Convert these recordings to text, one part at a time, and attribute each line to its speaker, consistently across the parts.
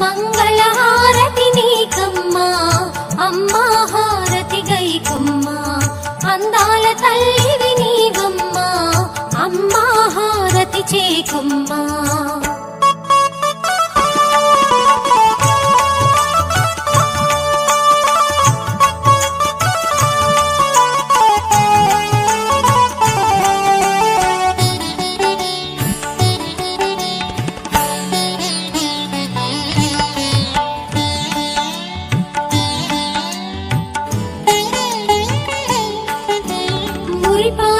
Speaker 1: మంగళహారతి నీకమ్మా అమ్మా హారతి గైకమ్మా అందాల తల్లి குறிப்பா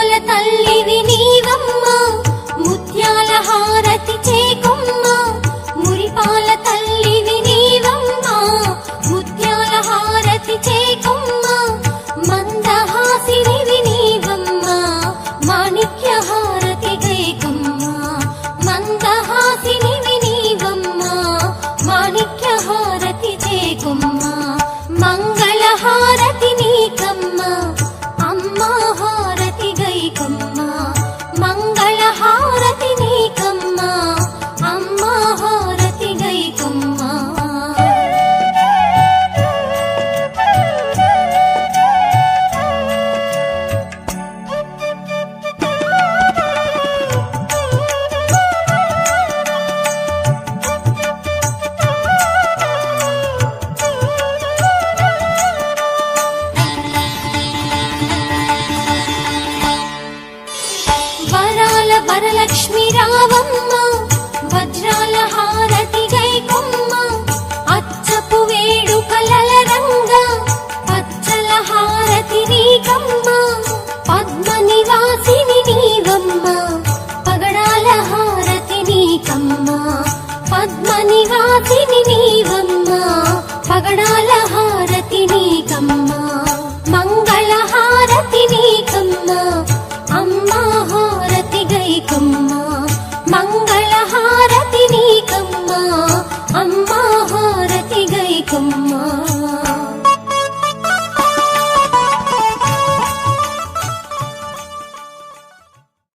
Speaker 1: వరలక్ష్మి రావమ్మ వజ్రాల హారతి గైకొమ్మ అచ్చపు వేడు కలల రంగ పచ్చల హారతి నీకమ్మ పద్మ నివాసిని నీవమ్మ పగడాల హారతి నీకమ్మ పద్మ నివాసిని